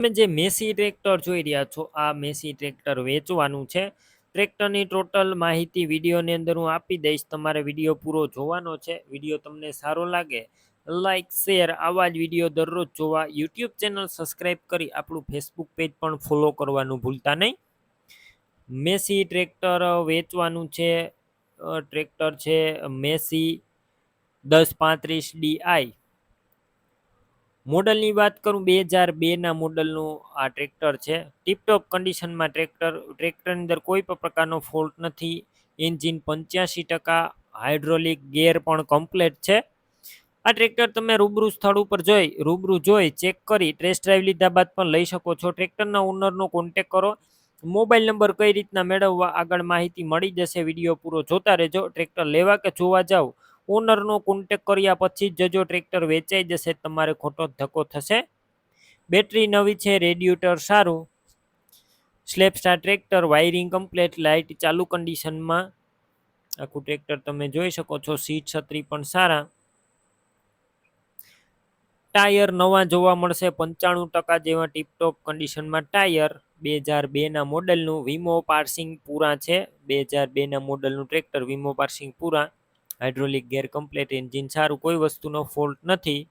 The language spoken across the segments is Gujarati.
તમે જે મેસી ટ્રેક્ટર જોઈ રહ્યા છો, આ મેસી ટ્રેક્ટર વેચવાનું છે. ટ્રેક્ટરની ટોટલ માહિતી વિડીયોની અંદર હું આપી દઈશ. તમારે વીડિયો પૂરો જોવાનો છે. વીડિયો તમને સારો લાગે લાઇક શેર, આવા જ વીડિયો દરરોજ જોવા. યુટ્યુબ ચેનલ સબસ્ક્રાઈબ કરી આપણું ફેસબુક પેજ પણ ફોલો કરવાનું ભૂલતા નહીં. મેસી ટ્રેક્ટર વેચવાનું છે ટ્રેક્ટર છે મેસી દસ પાંત્રીસ ડીઆઈ મોડલની વાત કરું, બે હજાર બેના મોડલનું આ ટ્રેક્ટર છે. ટીપટોપ કન્ડિશનમાં ટ્રેક્ટર, ટ્રેક્ટરની અંદર કોઈ પણ પ્રકારનો ફોલ્ટ નથી. એન્જિન પંચ્યાસી ટકા હાઇડ્રોલિક ગેર પણ કમ્પ્લેટ છે. આ ટ્રેક્ટર તમે રૂબરૂ સ્થળ ઉપર જોઈ, રૂબરૂ જોઈ ચેક કરી ટેસ્ટ ડ્રાઈવ લીધા બાદ પણ લઈ શકો છો. ટ્રેક્ટરના ઓનરનો કોન્ટેક કરો. મોબાઈલ નંબર કઈ રીતના મેળવવા, આગળ માહિતી મળી જશે. વીડિયો પૂરો જોતા રહેજો. ટ્રેક્ટર લેવા કે જોવા જાવ ઓનરનો કોન્ટેક કર્યા પછી જ જજો ટ્રેક્ટર વેચાઈ જશે, તમારે ખોટો ધક્કો થશે. બેટરી નવી છે રેડ્યુટર સારું. સ્લેપ ટ્રેક્ટર વાયરિંગ કમ્પ્લેટ લાઇટ ચાલુ કન્ડિશનમાં આખું ટ્રેક્ટર તમે જોઈ શકો છો, સીટ છત્રી પણ સારા. ટાયર નવા જોવા મળશે, પંચાણું ટકા જેવા ટીપટોપ કન્ડિશનમાં ટાયર બે હજાર બેના મોડલનું વીમો પાર્સિંગ પૂરા છે. બે હજાર બેના મોડલનું ટ્રેક્ટર વીમો પાર્સિંગ પૂરા. હાઇડ્રોલિક ગેર કમ્પ્લેટ એન્જિન સારું કોઈ વસ્તુનો ફોલ્ટ નથી.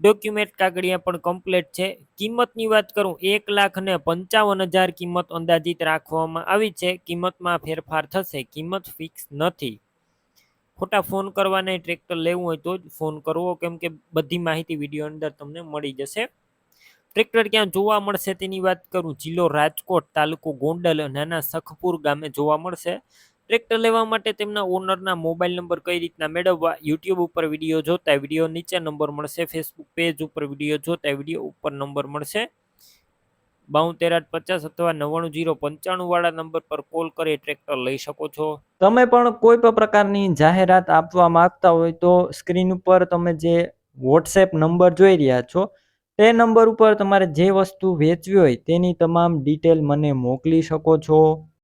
ડોક્યુમેન્ટ કાગળિયા પણ કમ્પ્લેટ છે. કિંમતની વાત કરું, એક લાખ ને પંચાવન હજાર કિંમત અંદાજિત રાખવામાં આવી છે. કિંમતમાં ફેરફાર થશે, કિંમત ફિક્સ નથી. ખોટા ફોન કરવાને ટ્રેક્ટર લેવું હોય તો જ ફોન કરવો, કેમ કે બધી માહિતી વીડિયો અંદર તમને મળી જશે. ટ્રેક્ટર ક્યાં જોવા મળશે તેની વાત કરું, જિલ્લો રાજકોટ તાલુકો ગોંડલ નાના સખપુર ગામે જોવા મળશે. ટ્રેક્ટર લેવા માટે તેમના ઓનરના મોબાઈલ નંબર કઈ રીતના મેળવવા, યુટ્યુબ ઉપર વીડિયો જોતા વીડિયો નીચે નંબર મળશે, ફેસબુક પેજ ઉપર વીડિયો જોતા વીડિયો ઉપર નંબર મળશે. બાઉતેર આઠ પચાસ અથવા નવ્વાણું જીરો પંચાણું વાળા નંબર પર કોલ કરી ટ્રેક્ટર લઈ શકો છો. તમે પણ કોઈ પણ પ્રકારની જાહેરાત આપવા માંગતા હોય તો સ્ક્રીન ઉપર તમે જે વોટ્સએપ નંબર જોઈ રહ્યા છો, તે નંબર ઉપર તમારે જે વસ્તુ વેચવી હોય તેની તમામ ડિટેલ મને મોકલી શકો છો.